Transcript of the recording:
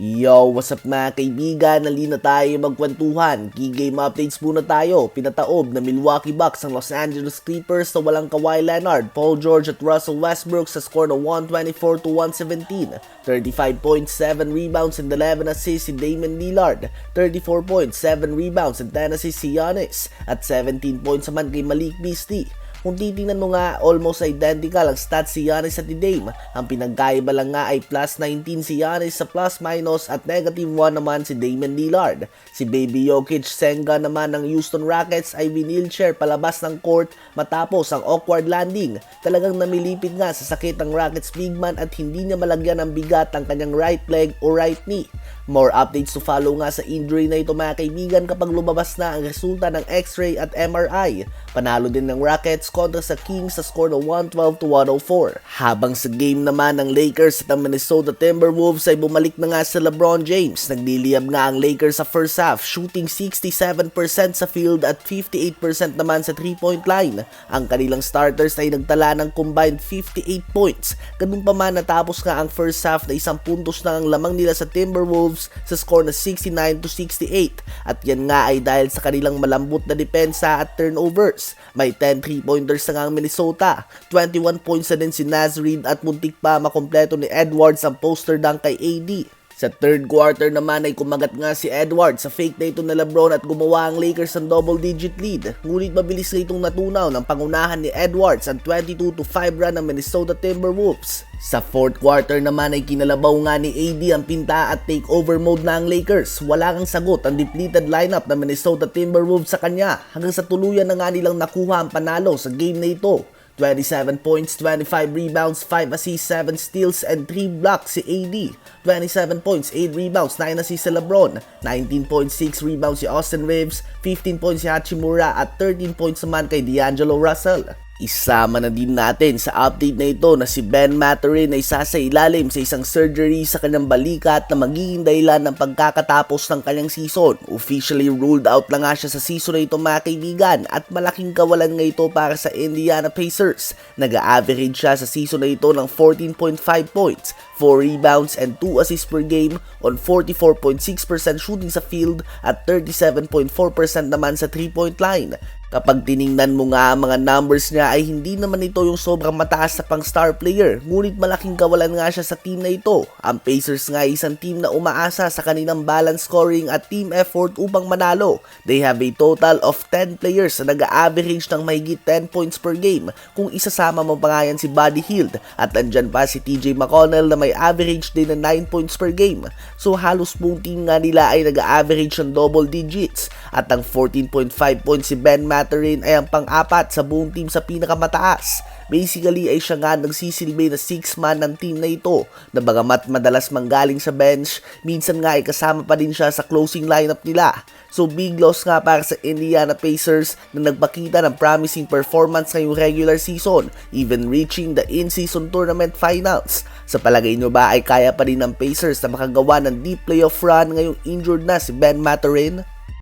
Yo, what's up mga kaibigan? Nalina tayo magkwentuhan. Key game updates muna tayo. Pinataob na Milwaukee Bucks ang Los Angeles Clippers na walang Kawhi Leonard, Paul George at Russell Westbrook sa score na 124 to 117. 35.7 rebounds and 11 assists si Damian Lillard. 34.7 rebounds and 10 assists si Giannis. At 17 points naman kay Malik Beasley. Kung titingnan mo nga, almost identical ang stats si Giannis at ni Dame. Ang pinagkaiba lang nga ay plus 19 si Giannis sa plus minus at negative 1 naman si Damian Lillard. Si Baby Jokic Senga naman ng Houston Rockets ay winilchair palabas ng court matapos ang awkward landing. Talagang namilipid nga sa sakit ng Rockets big man at hindi niya malagyan ng bigat ang kanyang right leg o right knee. More updates to follow nga sa injury na ito mga kaibigan kapag lumabas na ang resulta ng x-ray at MRI. Panalo din ng Rockets kontra sa Kings sa score na 112 to 104. Habang sa game naman ng Lakers at ang Minnesota Timberwolves ay bumalik na nga sa LeBron James. Nagliliyab nga ang Lakers sa first half, shooting 67% sa field at 58% naman sa 3-point line. Ang kanilang starters ay nagtala ng combined 58 points. Ganun pa man natapos nga ang first half na isang puntos na ang lamang nila sa Timberwolves sa score na 69 to 68. At yan nga ay dahil sa kanilang malambot na depensa at turnovers. May 10 3-pointers na ang Minnesota. 21 points na din si Naz at muntik pa makompleto ni Edwards ang poster dunk kay AD. Sa third quarter naman ay kumagat nga si Edwards sa fake na ito na Lebron at gumawa ang Lakers ng double-digit lead. Ngunit mabilis na itong natunaw ng pangunahan ni Edwards ang 22 to 5 run ng Minnesota Timberwolves. Sa fourth quarter naman ay kinalabaw nga ni AD ang pinta at takeover mode na ang Lakers. Wala kang sagot ang depleted lineup ng Minnesota Timberwolves sa kanya hanggang sa tuluyan na nga nilang nakuha ang panalo sa game na ito. 27 points, 25 rebounds, 5 assists, 7 steals, and 3 blocks si AD. 27 points, 8 rebounds, 9 assists si LeBron. 19.6 rebounds si Austin Reeves, 15 points si Hachimura, at 13 points naman kay D'Angelo Russell. Isama na din natin sa update na ito na si Ben Mathurin ay sasailalim sa isang surgery sa kanyang balikat na magiging dahilan ng pagkakatapos ng kanyang season. Officially ruled out na nga siya sa season na ito mga kaibigan at malaking kawalan nga ito para sa Indiana Pacers. Nag-average siya sa season na ito ng 14.5 points, 4 rebounds and 2 assists per game on 44.6% shooting sa field at 37.4% naman sa 3-point line. Kapag tiningnan mo nga ang mga numbers niya ay hindi naman ito yung sobrang mataas na pang star player, ngunit malaking kawalan nga siya sa team na ito. Ang Pacers nga ay isang team na umaasa sa kanilang balance scoring at team effort upang manalo. They have a total of 10 players na nag-average ng mahigit 10 points per game kung isasama mo pa nga yan si Buddy Hield at andyan pa si TJ McConnell na may average din na 9 points per game. So halos buong team nga nila ay nag-average ng double digits at ang 14.5 points si Ben Mathurin ay ang pang-apat sa buong team sa pinakamataas. Basically ay siya nga nagsisilbi na 6 man ng team na ito na bagamat madalas manggaling sa bench, minsan nga ay kasama pa din siya sa closing lineup nila. So big loss nga para sa Indiana Pacers na nagpakita ng promising performance ngayong regular season, even reaching the in-season tournament finals. Sa palagay nyo ba ay kaya pa rin ng Pacers na makagawa ng deep playoff run ngayong injured na si Ben Mathurin?